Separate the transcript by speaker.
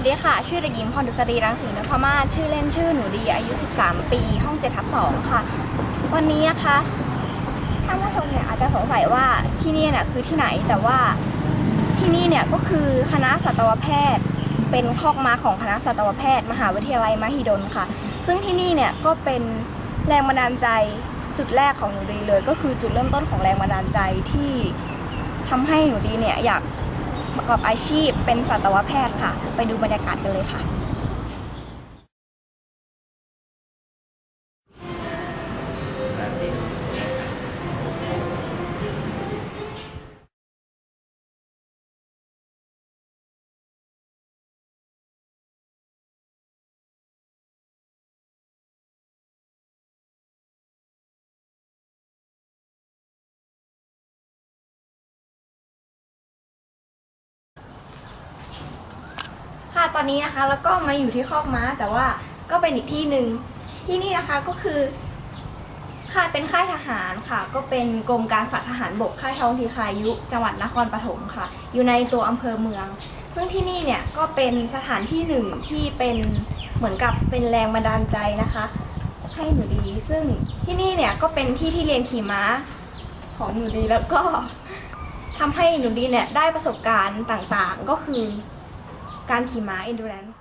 Speaker 1: สวัสดีค่ะ ชื่อเด็กหญิงพรดุษฎีรังสีนพมาศชื่อเล่นชื่อหนูดีอายุ 13 ปี ห้อง7ทับ2ค่ะ วันนี้นะคะท่านผู้ชมเนี่ยอาจจะสงสัยว่าที่นี่เนี่ยคือที่ไหนแต่ว่าที่นี่เนี่ยก็คือคณะสัตวแพทย์ เป็นคอกมาของคณะสัตวแพทย์ มหาวิทยาลัยมหิดลค่ะ ซึ่งที่นี่เนี่ยก็เป็นแรงบันดาลใจจุดแรกของหนูดีเลย ก็คือจุดเริ่มต้นของแรงบันดาลใจที่ทำให้หนูดีเนี่ยอยาก ประกอบอาชีพเป็นสัตวแพทย์ค่ะ ไปดูบรรยากาศกันเลยค่ะ ตอนนี้นะคะแล้วก็มาอยู่ที่คอกม้าแต่ว่าก็เป็นอีกที่หนึ่งที่นี่นะคะก็คือค่ายเป็นค่ายทหารค่ะ ก็เป็นกรมการสัตว์ทหารบกค่ายท้องทีคายุ จังหวัดนครปฐมค่ะ อยู่ในตัวอำเภอเมือง ซึ่งที่นี่เนี่ยก็เป็นสถานที่หนึ่งที่เป็นเหมือนกับเป็นแรงบันดาลใจนะคะ ให้หนูดี ซึ่งที่นี่เนี่ยก็เป็นที่ที่เรียนขี่ม้าของหนูดีแล้วก็ทำให้หนูดีเนี่ยได้ประสบการณ์ต่างๆ ก็คือ การขี่ม้า endurance